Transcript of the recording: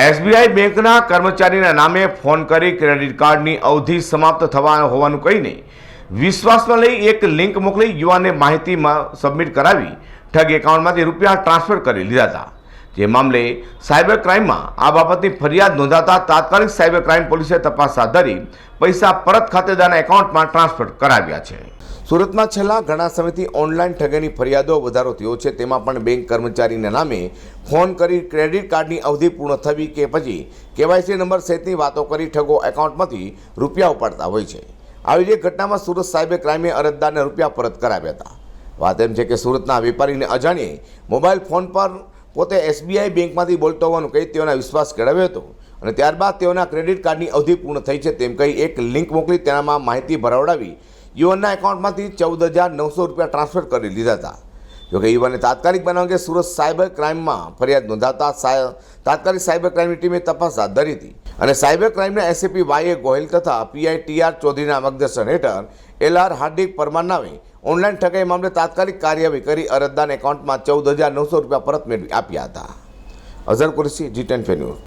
SBI બેંકના કર્મચારીના નામે ફોન કરી ક્રેડિટ કાર્ડની અવધિ સમાપ્ત થવા હોવાનું કહીને વિશ્વાસમાં લઈ એક લિંક મોકલી યુવાને માહિતીમાં સબમિટ કરાવી ઠગ એકાઉન્ટમાંથી રૂપિયા ટ્રાન્સફર કરી લીધા હતા જે મામલે સાયબર ક્રાઇમમાં આ બાબતની ફરિયાદ નોંધાતા તાત્કાલિક સાયબર ક્રાઇમ પોલીસે તપાસ હાથ ધરી પૈસા પરત ખાતેદારના એકાઉન્ટમાં ટ્રાન્સફર કરાવ્યા છે. સુરતમાં છેલ્લા ઘણા સમયથી ઓનલાઈન ઠગેની ફરિયાદો વધારો થયો છે. તેમાં પણ બેંક કર્મચારીના નામે ફોન કરી ક્રેડિટ કાર્ડની અવધિ પૂર્ણ થવી કે પછી કેવાયસી નંબર સહિતની વાતો કરી ઠગો એકાઉન્ટમાંથી રૂપિયા ઉપાડતા હોય છે. આવી જ ઘટનામાં સુરત સાયબર ક્રાઇમે અરજદારને રૂપિયા પરત કરાવ્યા હતા. વાત એમ છે કે સુરતના વેપારીને અજાણીએ મોબાઈલ ફોન પર પોતે એસબીઆઈ બેંકમાંથી બોલતો હોવાનું કહી તેઓના વિશ્વાસ કેળવ્યો હતો. અને ત્યારબાદ તેઓના ક્રેડિટ કાર્ડની અવધિ પૂર્ણ થઈ છે તેમ કહી એક લિંક મોકલી તેનામાં માહિતી ભરાવડાવી યુવાનના એકાઉન્ટમાંથી ચૌદ હજાર નવસો રૂપિયા ટ્રાન્સફર કરી લીધા હતા. જોકે યુવાને તાત્કાલિક બનાવ અંગે સુરત સાયબર ક્રાઇમમાં ફરિયાદ નોંધાતા તાત્કાલિક સાયબર ક્રાઇમની ટીમે તપાસ હાથ ધરી હતી. અને સાયબર ક્રાઇમના એસએપી વાય ગોહિલ તથા પીઆઈ ટીઆર ચૌધરીના માર્ગદર્શન હેઠળ એલઆર હાર્દિક પરમાર નામે ઓનલાઈન ઠગાઈ મામલે તાત્કાલિક કાર્યવાહી કરી અરજદારના એકાઉન્ટમાં ચૌદ હજાર નવસો રૂપિયા પરત મેળવી આપ્યા હતા. Azhar Qureshi, G ten news.